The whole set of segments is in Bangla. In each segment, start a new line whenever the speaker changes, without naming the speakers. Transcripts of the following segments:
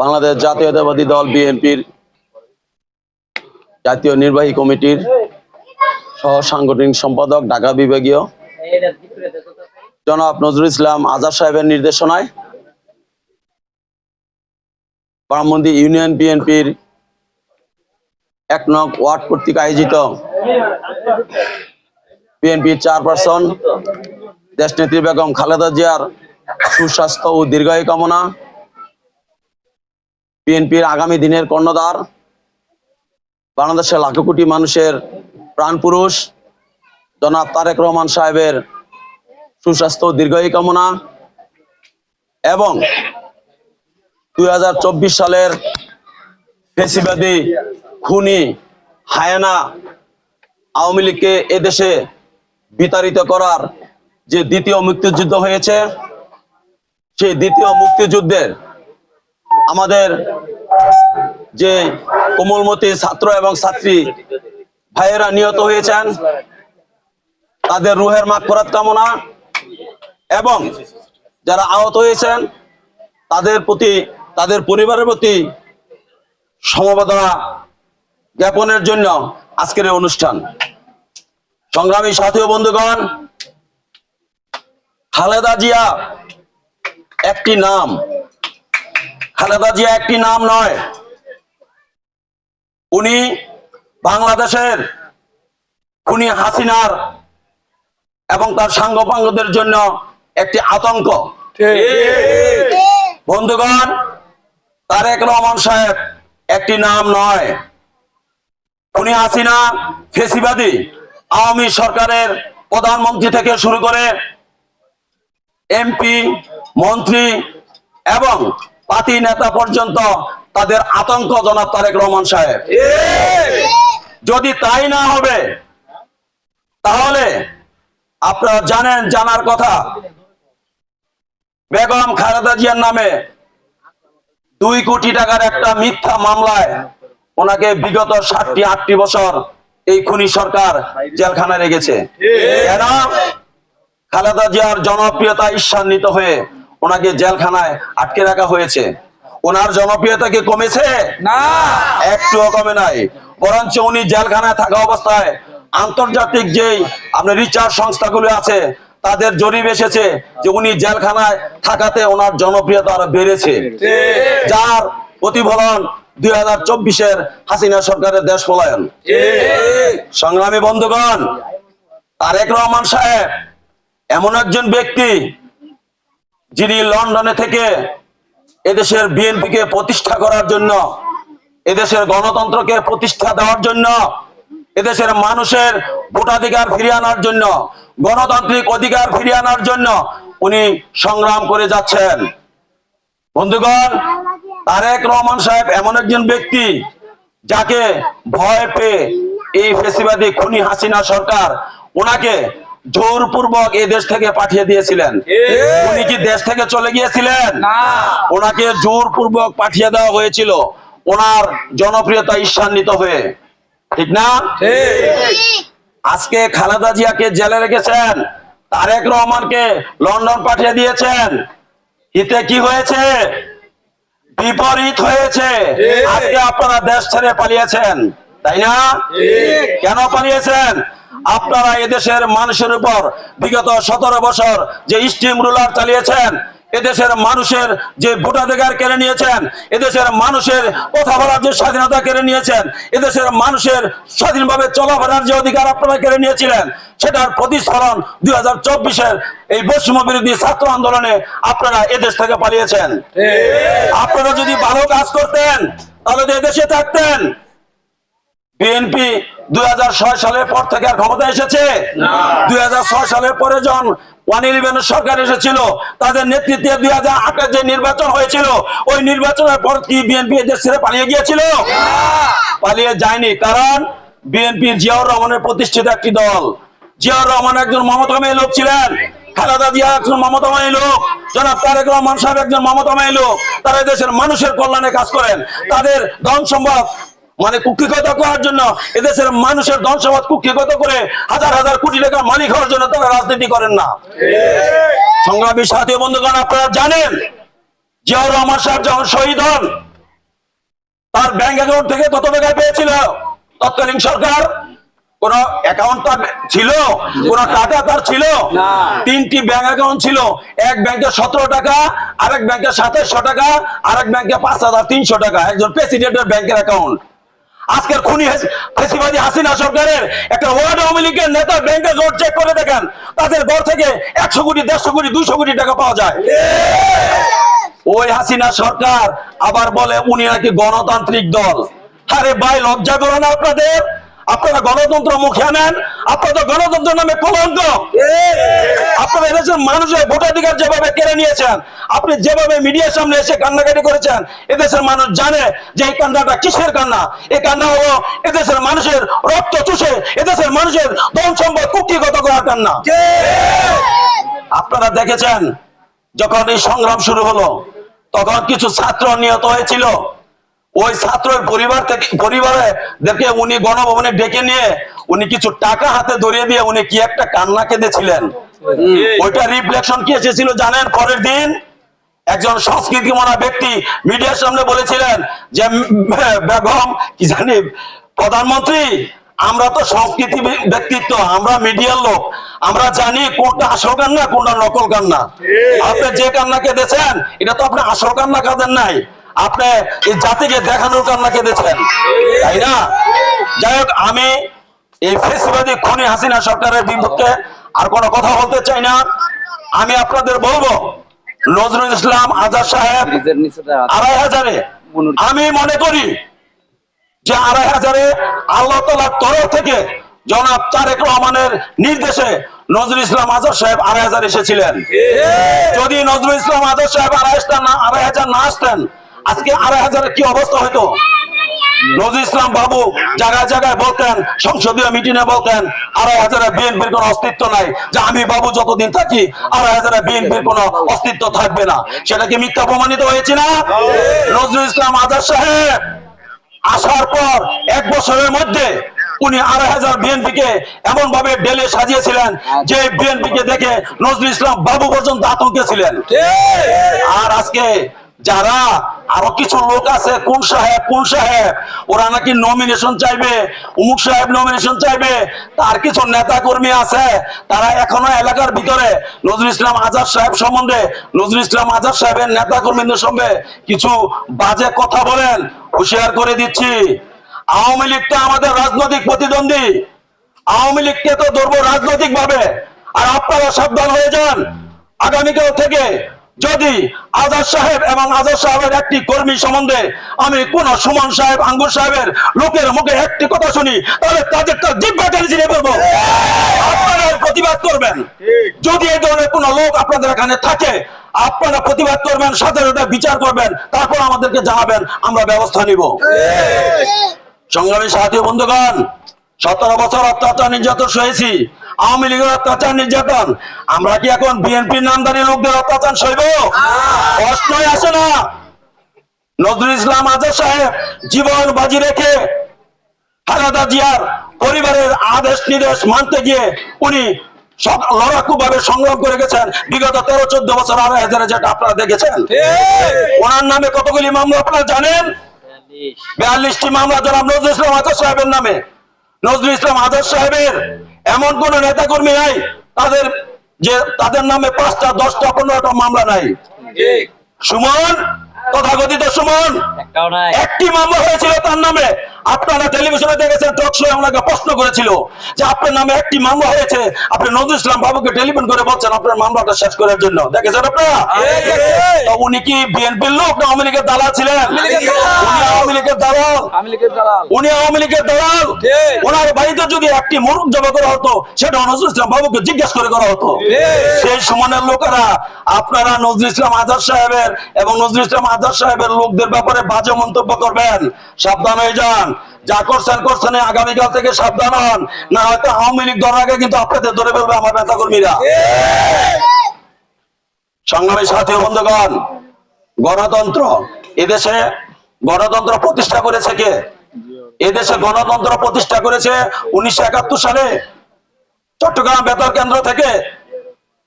বাংলাদেশ জাতীয়তাবাদী দল বিএনপির জাতীয় নির্বাহী কমিটির সহ সাংগঠনিক সম্পাদক, ঢাকা বিভাগীয় জনাব নজরুল ইসলাম আজাদ সাহেবের নির্দেশনায় বারামন্দি ইউনিয়ন বিএনপির এক নং ওয়ার্ড কর্তৃক আয়োজিত বিএনপির চেয়ারপারসন দেশনেত্রী বেগম খালেদা জিয়ার সুস্বাস্থ্য ও দীর্ঘায়ু কামনা বিএনপির আগামী দিনের কর্ণধার, বাংলাদেশের লাখো কোটি মানুষের প্রাণ পুরুষ জনাব তারেক রহমান সাহেবের সুস্বাস্থ্য দীর্ঘায়ু কামনা এবং দু হাজার চব্বিশ সালের ফেসিবাদী খুনি হায়ানা আওয়ামী লীগকে এদেশে বিতাড়িত করার যে দ্বিতীয় মুক্তিযুদ্ধ হয়েছে, সেই দ্বিতীয় মুক্তিযুদ্ধের আমাদের যে কোমলমতি ছাত্র এবং ছাত্রী ভাইয়েরা নিহত হয়েছেন, তাদের রুহের মাগ ফরাত কামনা এবং যারা আহত হয়েছেন, তাদের প্রতি, তাদের পরিবারের প্রতি সমবেদনা জ্ঞাপনের জন্য আজকের এই অনুষ্ঠান। সংগ্রামী সাথী বন্ধুগণ, খালেদা জিয়া একটি নাম খালেদা জিয়া একটি নাম নয়। উনি বাংলাদেশের খুনি হাসিনার এবং তার সাঙ্গপাঙ্গদের জন্য একটি আতঙ্ক। বন্ধুগণ, তারেক রহমান সাহেব একটি নাম নয়। উনি হাসিনা ফেসিবাদী, আওয়ামী সরকারের প্রধানমন্ত্রী থেকে শুরু করে এমপি, মন্ত্রী এবং পাতি নেতা পর্যন্ত তাদের আতঙ্ক জনাব তারেক রহমান সাহেব। যদি তাই না হবে তাহলে আপনারা জানেন জানার কথা বেগম খালেদা জিয়ার নামে দুই কোটি টাকার একটা মিথ্যা মামলায় ওনাকে বিগত ষাটটি আটটি বছর এই খুনি সরকার জেলখানায় রেখেছে। খালেদা জিয়ার জনপ্রিয়তা ঈর্ষান্বিত হয়ে ওনাকে জেলখানায় আটকে রাখা হয়েছে। ওনার জনপ্রিয়তা কি কমেছে?
না।
একটুও কমে নাই। বরঞ্চ উনি জেলখানায় থাকা অবস্থায় আন্তর্জাতিক যেই আপনার রিচার্জ সংস্থাগুলো আছে তাদের জরিপ এসেছে যে উনি জেলখানায় থাকাতে ওনার জনপ্রিয়তা আরও বেড়েছে। যার প্রতিফলন দুই হাজার চব্বিশের হাসিনা সরকারের দেশ পলায়ন। সংগ্রামী বন্ধুগণ তারেক রহমান সাহেব এমন একজন ব্যক্তি যিনি লন্ডনে থেকে এদেশের বিএনপিকে প্রতিষ্ঠা করার জন্য, এদেশের গণতন্ত্রকে প্রতিষ্ঠা দেওয়ার জন্য, এদেশের মানুষের ভোটাধিকার ফিরিয়ে আনার জন্য, গণতান্ত্রিক অধিকার ফিরিয়ে আনার জন্য উনি সংগ্রাম করে যাচ্ছেন। বন্ধুগণ, তারেক রহমান সাহেব এমন একজন ব্যক্তি যাকে ভয় পেয়ে এই ফেসিবাদী খুনি হাসিনা সরকার ওনাকে জোরপূর্বক এই দেশ থেকে পাঠিয়ে দিয়েছিলেন। উনি কি দেশ থেকে চলে গিয়েছিলেন? ওনাকে জোরপূর্বক পাঠিয়ে দেওয়া হয়েছিল। ওনার জনপ্রিয়তা ঈর্ষান্বিত হয়ে। ঠিক না? আজকে খালেদা জিয়াকে জেলে রেখেছেন। তারেক রহমানকে লন্ডন পাঠিয়ে দিয়েছেন। হিতে কি হয়েছে? বিপরীত হয়েছে। আজকে আপনারা দেশ ছেড়ে পালিয়েছেন। তাই না? কেন পালিয়েছেন? আপনারা এদেশের মানুষের উপর বিগত সতেরো বছর যে স্টিম রুলার চালিয়েছেন এদেশের মানুষের যে ভোটাধিকার কেড়ে নিয়েছেন এদেশের মানুষের কথা বলার যে স্বাধীনতা কেড়ে নিয়েছেন এদেশের মানুষের স্বাধীনভাবে চলাফেরার যে অধিকার আপনারা কেড়ে নিয়েছিলেন সেটার প্রতিস্ফলন দুই হাজার চব্বিশের এই বৈষম্য বিরোধী ছাত্র আন্দোলনে আপনারা এদেশ থেকে পালিয়েছেন। আপনারা যদি ভালো কাজ করতেন তাহলে তো এদেশে থাকতেন। বিএনপি দুই সালের পর থেকে আর ক্ষমতা এসেছে? দুই সালের পরে যখন ওয়ান ইলেভেনের সরকার এসেছিল তাদের নেতৃত্বে দুই হাজার আটের যে নির্বাচন হয়েছিল ওই নির্বাচনের পর কি বিএনপি দেশ ছেড়ে পালিয়ে গিয়েছিল? পালিয়ে যায়নি কারণ বিএনপির জিয়াউর রহমানের প্রতিষ্ঠিত একটি দল। জিয়াউর রহমান একজন মমতাময়ী লোক ছিলেন খালেদা জিয়া একজন মমতাময়ী লোক জনাব তারেক রহমান সাহেব একজন মমতাময়ী লোক। তারা দেশের মানুষের কল্যাণে কাজ করেন। তাদের ধন সম্পদ মানে কুক্ষিগত করার জন্য এদেশের মানুষের ধন সম্পদ কুক্ষিগত করে হাজার হাজার কোটি টাকা মালিক হওয়ার জন্য তারা রাজনীতি করেন না। সংগ্রামী সাথী বন্ধুগণ আপনারা জানেন জিয়াউর রহমান সাহেব যখন শহীদ হন তার ব্যাংক অ্যাকাউন্ট থেকে কত টাকা পেয়েছিল? তৎকালীন সরকার কোন অ্যাকাউন্ট তার ছিল? কোন টাকা তার ছিল? তিনটি ব্যাংক অ্যাকাউন্ট ছিল। এক ব্যাংকে সতেরো টাকা আরেক ব্যাংকে সাতাশশো টাকা আরেক ব্যাংকে পাঁচ হাজার তিনশো টাকা। একজন প্রেসিডেন্টের ব্যাংকের অ্যাকাউন্ট। আজকের খুনি ফেসিবাদী হাসিনা সরকারের একটা ওয়ার্ড আওয়ামী লীগের নেতা ব্যাংকে জোর চেক করে দেখেন, তাদের ঘর থেকে একশো কোটি, দেড়শো কোটি, দুইশো কোটি টাকা পাওয়া যায়। ওই হাসিনা সরকার আবার বলে উনি নাকি গণতান্ত্রিক দল। আরে ভাই, লজ্জা করো না আপনাদের। আপনারা গণতন্ত্র মুখে নেন আপনাদের গণতন্ত্র নামে কলঙ্ক। আপনারা এদেশের মানুষের ভোটাধিকার যেভাবে কেড়ে নিয়েছেন, আপনি যেভাবে মিডিয়ার সামনে এসে কান্নাকাটি করেছেন, এদেশের মানুষ জানে যে এই কান্নাটা কিসের কান্না? এই কান্না হলো এদেশের মানুষের রক্ত চুষে, এদেশের মানুষের ধন সম্পদ কুক্ষিগত করার কান্না। আপনারা দেখেছেন, যখন এই সংগ্রাম শুরু হলো, তখন কিছু ছাত্র নিহত হয়েছিল। ওই ছাত্রের পরিবার থেকে পরিবারে দেখে উনি গণভবনে ডেকে নিয়ে উনি কিছু টাকা হাতে ধরিয়ে দিয়ে উনি কি একটা কান্না কেঁদেছিলেন? ওইটা রিফ্লেকশন কি এসেছিল জানেন? পরের দিন একজন সংস্কৃতি মনা ব্যক্তি মিডিয়ার সামনে বলেছিলেন যে বেগম কি জানি প্রধানমন্ত্রী আমরা তো সংস্কৃতি ব্যক্তিত্ব আমরা মিডিয়ার লোক আমরা জানি কোনটা আসল কান্না কোনটা নকল কান্না। আপনি যে কান্না কেঁদেছেন এটা তো আপনি আসল কান্না কাঁদেন নাই। আপনি এই জাতিকে দেখানোর কান্না কেঁদেছেন তাই না? যাই হোক আমি এই ফেসিবাদী খনি হাসিনা সরকারের বিপক্ষে আর কোনো কথা বলতে চাই না। আমি আপনাদের বলব নজরুল ইসলাম আজাদ সাহেব। আড়াই হাজারে। আমি মনে করি যে আড়াই হাজারে আল্লাহ তালার তরফ থেকে জনাব তারেক রহমানের নির্দেশে নজরুল ইসলাম আজাদ সাহেব আড়াই হাজার এসেছিলেন। যদি নজরুল ইসলাম আজাদ সাহেব আড়াই হাজার না আড়াই হাজার না আসতেন আজকে আড়াই হাজারের কি অবস্থা হতো নজরুল ইসলাম বাবু জায়গায় জায়গায় বলতেন সংসদীয় মিটিংয়ে বলতেন আড়াই হাজারে বিএনপির কোনো অস্তিত্ব নাই। যে আমি বাবু যতদিন থাকি আড়াই হাজারে বিএনপির কোনো অস্তিত্ব থাকবে না। সেটা কি মিথ্যা প্রমাণিত হয়েছে না? নজরুল ইসলাম আজাদ সাহেব আসার পর এক বছরের মধ্যে উনি আড়াই হাজার বিএনপি কে এমন ভাবে ডেলে সাজিয়েছিলেন যে বিএনপি কে দেখে নজরুল ইসলাম বাবু পর্যন্ত আতঙ্কে ছিলেন। আর আজকে যারা আরও কিছু লোক আছে, কোন সাহেব কোন সাহেব? ওরা নাকি নমিনেশন চাইবে, অমুক সাহেব নমিনেশন চাইবে, তার কিছু নেতা কর্মী আছে, তারা এখনও এলাকার ভিতরে। নজরুল ইসলাম আজাদ সাহেব সম্বন্ধে, নজরুল ইসলাম আজাদ সাহেবের নেতা কর্মীদের সঙ্গে কিছু বাজে কথা বলেন, হুঁশিয়ার করে দিচ্ছি। আওয়ামী লীগটা আমাদের রাজনৈতিক প্রতিদ্বন্দ্বী। আওয়ামী লীগকে তো ধরবো রাজনৈতিক ভাবে আর আপনারা সাবধান হয়ে যান। আগামীকাল থেকে যদি আজাদ সাহেব এবং আজাদ সাহেবের একটি কর্মী সম্বন্ধে আমি কোন সুমন সাহেব আঙ্গুর সাহেবের লোকের মুখে একটি কথা শুনি তাহলে তাদেরটা জিব্বা টেনে ফেলব। আপনারা প্রতিবাদ করবেন। যদি এই ধরনের কোন লোক আপনাদের এখানে থাকে আপনারা প্রতিবাদ করবেন সাথে সাথে বিচার করবেন তারপর আমাদেরকে জানাবেন আমরা ব্যবস্থা নিব। সংগ্রামী সাথী বন্ধুগণ সতেরো বছর অত্যাচার নির্যাতন সয়েছি। আওয়ামী লীগের অত্যাচার নির্যাতন। আমরা কি এখন বিএনপির নামদারি লোকদের অত্যাচার সইব? প্রশ্নই আসে না। নজরুল ইসলাম আজাদ সাহেব জীবন বাজি রেখে খালেদা জিয়ার পরিবারের আদেশ নির্দেশ মানতে গিয়ে উনি লড়াকু ভাবে সংগ্রাম করে গেছেন। বিগত তেরো চোদ্দ বছর আড়াই হাজারে যেটা আপনারা দেখেছেন। ওনার নামে কতগুলি মামলা আপনারা জানেন? বিয়াল্লিশটি মামলা জনাব নজরুল ইসলাম আজাদ সাহেবের নামে। নজরুল ইসলাম আজাদ সাহেবের এমন কোন নেতাকর্মী নাই তাদের যে তাদের নামে পাঁচটা দশটা পনেরোটা মামলা নাই। সুমন তথাকথিত সুমন একটি মামলা হয়েছিল তার নামে। আপনারা টেলিভিশনে দেখেছেন টক শো ওনাকে প্রশ্ন করেছিল যে আপনার নামে একটি মামলা হয়েছে। আপনি নজরুল ইসলাম বাবুকে টেলিফোন করে বলছেন আপনার মামলাটা শেষ করার জন্য। দেখেছেন আপনারা? উনি কি বিএনপির লোক না আওয়ামী লীগের দালাল ছিলেন? উনি আওয়ামী লীগের দালাল। উনি আওয়ামী লীগের দালাল। ওনার বাড়িতে যদি একটি মুরুখ জমা করা হতো সেটা নজরুল ইসলাম বাবুকে জিজ্ঞেস করে করা হতো। সেই সমানের লোকেরা আপনারা নজরুল ইসলাম আজাদ সাহেবের এবং নজরুল ইসলাম আজাদ সাহেবের লোকদের ব্যাপারে বাজে মন্তব্য করবেন। সাবধান হয়ে যান। যা করছেন করছেন আগামীকাল থেকে সাবধান হন না হয়তো আওয়ামী লীগ ধরার আগে কিন্তু আপনাদের ধরে ফেলবে আমার নেতা কর্মীরা সংগ্রামী সাথী বন্ধুগণ, গণতন্ত্র, এদেশে গণতন্ত্র প্রতিষ্ঠা করেছে কে? কে? এদেশে গণতন্ত্র প্রতিষ্ঠা করেছে উনিশশো একাত্তর সালে চট্টগ্রাম বেতন কেন্দ্র থেকে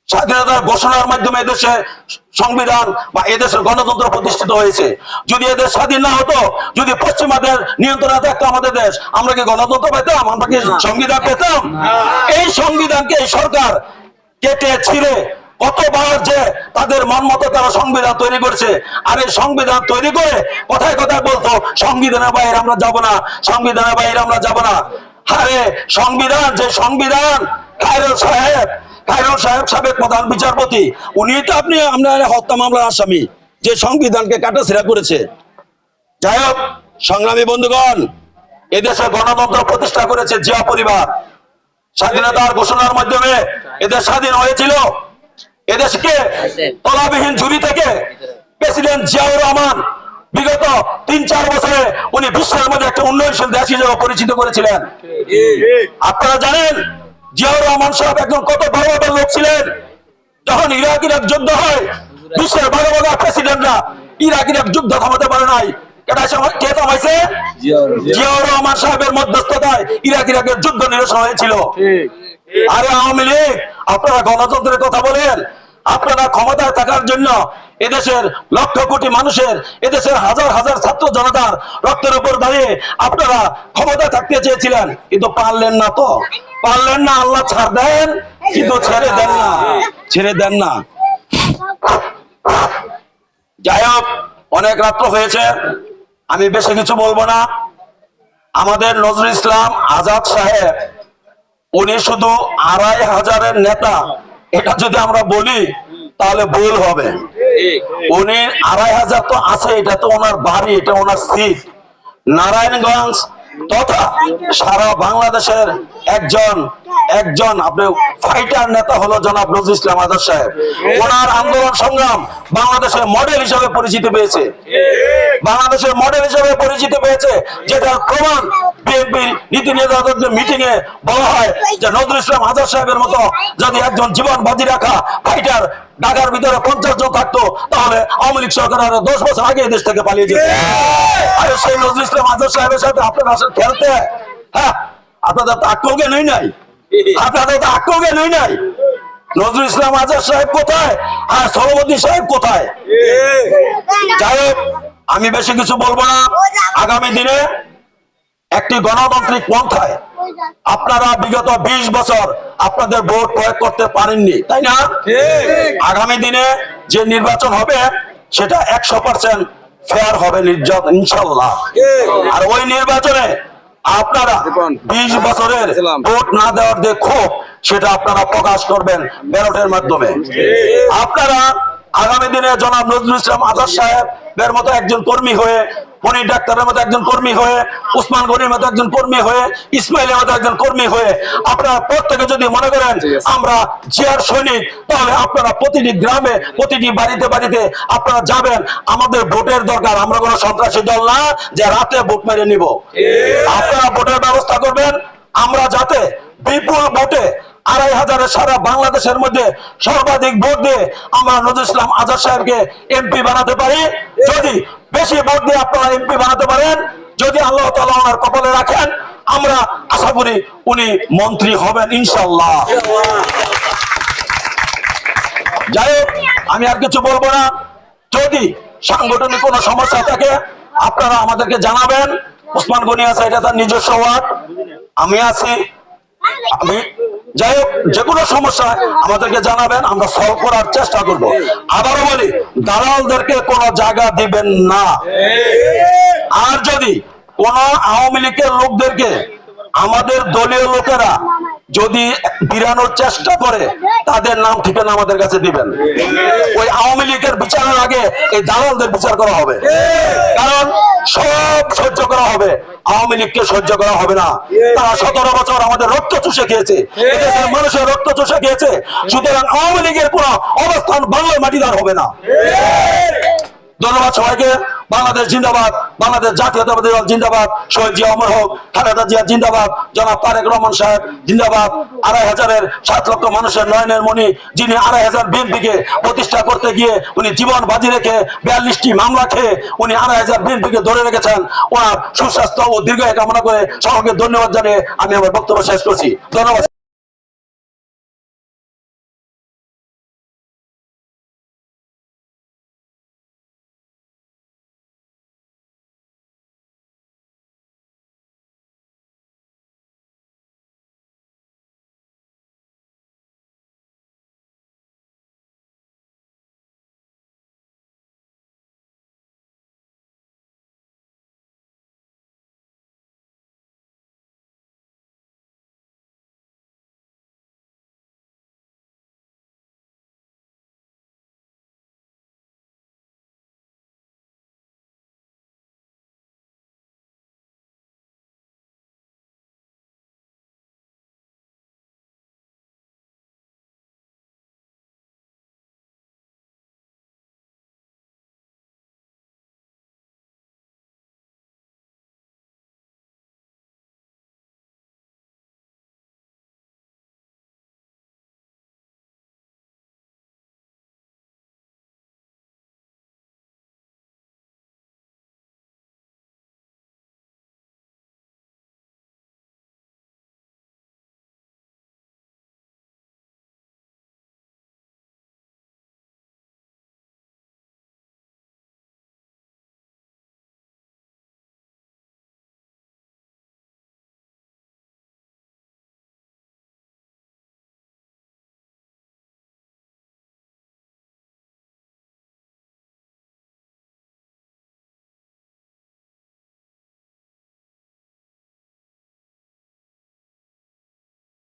স্বাধীনতার ঘোষণার মাধ্যমে এদেশে সংবিধান বা এদেশের গণতন্ত্র প্রতিষ্ঠিত হয়েছে। যদি এদেশ স্বাধীন না হতো, যদি পশ্চিমাদের নিয়ন্ত্রণে থাকতো আমাদের দেশ, আমরা কি গণতন্ত্র পেতাম? আমরা কি সংবিধান পেতাম? এই সংবিধানকে এই সরকার কেটে ছিঁড়ে কতবার যে তাদের মন মতো তারা সংবিধান তৈরি করছে, আর এই সংবিধান তৈরি করে কথায় কথায় বলতো, সংবিধানের বাইরে আমরা যাব না, সংবিধানের বাইরে আমরা যাব না। আরে, সংবিধান, যে সংবিধান খায়রুল সাহেব সাবেক প্রধান বিচারপতি উনি তো আপনি আপনার হত্যা মামলার আসামি যে সংবিধানকে কাটাছেড়া করেছে। যাই হোক সংগ্রামী বন্ধুগণ এদেশে গণতন্ত্র প্রতিষ্ঠা করেছে জিয়া পরিবার। স্বাধীনতার ঘোষণার মাধ্যমে এদের স্বাধীন হয়েছিল। এদেশকে তলাবিহীন ঝুড়ি থেকে প্রেসিডেন্ট জিয়াউর রহমান বিগত তিন চার বছরে উনি বিশ্বের মধ্যে একটা উন্নয়নশীল দেশ হিসেবে পরিচিত করেছিলেন। আপনারা জানেন জিয়াউর রহমান সাহেব একজন কত ভালো ভালো লোক ছিলেন? যখন ইরাক ইরাক যুদ্ধ হয় বিশ্বের বড় বড় প্রেসিডেন্টরা ইরাক ইরাক যুদ্ধ থামাতে পারে নাই। কে থামাইছে? জিয়াউর রহমান। সাহেবের মধ্যস্থতায় ইরাক ইরাকের যুদ্ধ নিরসন হয়েছিল। আরে আওয়ামী লীগ আপনারা গণতন্ত্রের কথা বলেন আপনারা ক্ষমতায় থাকার জন্য এদেশের লক্ষ কোটি মানুষের, এদেশের হাজার হাজার ছাত্র জনতার রক্তের উপর দাঁড়িয়ে আপনারা ক্ষমতায় থাকতে চেয়েছিলেন। কিন্তু পারলেন না তো। পারলেন না, আল্লাহ ছাড় দেন, কিন্তু ছেড়ে দেন না। ছেড়ে দেন না। যাই হোক, অনেক রাত্র হয়েছে। আমি বেশি কিছু বলব না। আমাদের নজরুল ইসলাম আজাদ সাহেব, উনি শুধু আড়াই হাজারের নেতা। এটা যদি আমরা বলি, তাহলে ভুল হবে। উনি আড়াই হাজার তো আছে, এটা তো ওনার বাড়ি, এটা ওনার সিট। নারায়ণগঞ্জ তথা সারা বাংলাদেশের একজন একজন আপনি ফাইটার নেতা হলো জনাব নজরুল ইসলাম আজাদ সাহেব। ওনার আন্দোলন সংগ্রাম বাংলাদেশের মডেল হিসেবে পরিচিতি পেয়েছে। বাংলাদেশের মডেল হিসেবে পরিচিতি পেয়েছে যেটা প্রমাণ বিএনপির নীতি মিটিং এ বলা হয় যে নজরুল ইসলাম আজাদ সাহেবের মতো যদি একজন জীবন বাজি রাখা ফাইটার ঢাকার ভিতরে পঞ্চাশ জন থাকতো তাহলে আওয়ামী লীগ সরকার আরও দশ বছর আগে দেশ থেকে পালিয়ে যেত। আরে সেই নজরুল ইসলাম আজাদ সাহেবের সাথে আপনারা আসলে খেলতে? হ্যাঁ আপনাদের তো আক্কলকে নেই নাই। আপনাদের তো আক্কলকে নেই নাই। নজরুল ইসলাম আজাদ সাহেব কোথায়? আর সরবতী সাহেব কোথায়? যাই হোক আমি বেশি কিছু বলব না। আগামী দিনে একটি গণতান্ত্রিক পন্থায় আপনারা বিগত ২০ বছর আপনাদের ভোট প্রয়োগ করতে পারেননি তাই না? আগামী দিনে যে নির্বাচন হবে সেটা একশো পার্সেন্ট ফেয়ার হবে ইনশাল্লাহ। আর ওই নির্বাচনে আপনারা বিশ বছরের ভোট না দেওয়ার যে ক্ষোভ সেটা আপনারা প্রকাশ করবেন ব্যালটের মাধ্যমে। আপনারা আগামী দিনে জনাব নজরুল ইসলাম আজাদ সাহেবের মতো একজন কর্মী হয়ে মনির ডাক্তারের মতো একজন কর্মী হয়ে উসমান গনির মতো একজন কর্মী হয়ে ইসমাইলের মতো একজন কর্মী হয়ে আপনারা প্রত্যেকে যদি মনে করেন আমরা জিয়ার সৈনিক তাহলে আপনারা প্রতিটি গ্রামে প্রতিটি বাড়িতে বাড়িতে আপনারা যাবেন। আমাদের ভোটের দরকার আমরা কোনো সন্ত্রাসী দল না যে রাতে ভোট মেরে নিব। আপনারা ভোটের ব্যবস্থা করবেন আমরা যাতে বিপুল ভোটে আড়াই হাজারের সারা বাংলাদেশের মধ্যে সর্বাধিক ভোট দিয়ে আমরা নজরুল ইসলাম আজাদ সাহেবকে এমপি বানাতে পারি। যদি বেশি ভোট দিয়ে আপনারা এমপি বানাতে পারেন, যদি আল্লাহ তাআলা ওনার কপালে রাখেন, আমরা আশা করি উনি মন্ত্রী হবেন ইনশাল্লাহ যাই হোক, আমি আর কিছু বলব না। যদি সাংগঠনিক কোনো সমস্যা থাকে, আপনারা আমাদেরকে জানাবেন। উসমান গনি আছে, এটা তার নিজস্ব ওয়ার্ড। আমি আছি। আমি যাই হোক, যে কোনো সমস্যা আমাদেরকে জানাবেন, আমরা সলভ করার চেষ্টা করব। আবারও বলি, দালালদেরকে কোনো জায়গা দিবেন না। আর যদি কোন আওয়ামী লীগের লোকদেরকে, আমাদের দলীয় লোকেরা যদি বিরানোর চেষ্টা করে তাদের নাম ঠিকানা আমাদের কাছে দিবেন। ওই আওয়ামী লীগের বিচারের আগে এই দালালদের বিচার করা হবে। কারণ সব সহ্য করা হবে। আওয়ামী লীগকে সহ্য করা হবে না। তারা সতেরো বছর আমাদের রক্ত চুষে খেয়েছে। এদেশের মানুষের রক্ত চুষে খেয়েছে। সুতরাং আওয়ামী লীগের কোন অবস্থান বাংলার মাটিদার হবে না। ধন্যবাদ সবাইকে। বাংলাদেশ জিন্দাবাদ, বাংলাদেশ জাতীয়তাবাদী দল জিন্দাবাদ, শহীদ জিয়া অমর হোক খালেদা জিয়া জিন্দাবাদ, জনাব তারেক রহমান সাহেব জিন্দাবাদ, আড়াই হাজারের সাত লক্ষ মানুষের নয়নের মণি, যিনি আড়াই হাজার বিএনপিকে প্রতিষ্ঠা করতে গিয়ে উনি জীবন বাজি রেখে বিয়াল্লিশটি মামলা খেয়ে উনি আড়াই হাজার বিএনপিকে ধরে রেখেছেন, ওনার সুস্বাস্থ্য ও দীর্ঘ কামনা করে সকলকে ধন্যবাদ জানিয়ে আমি আমার বক্তব্য শেষ করছি। ধন্যবাদ।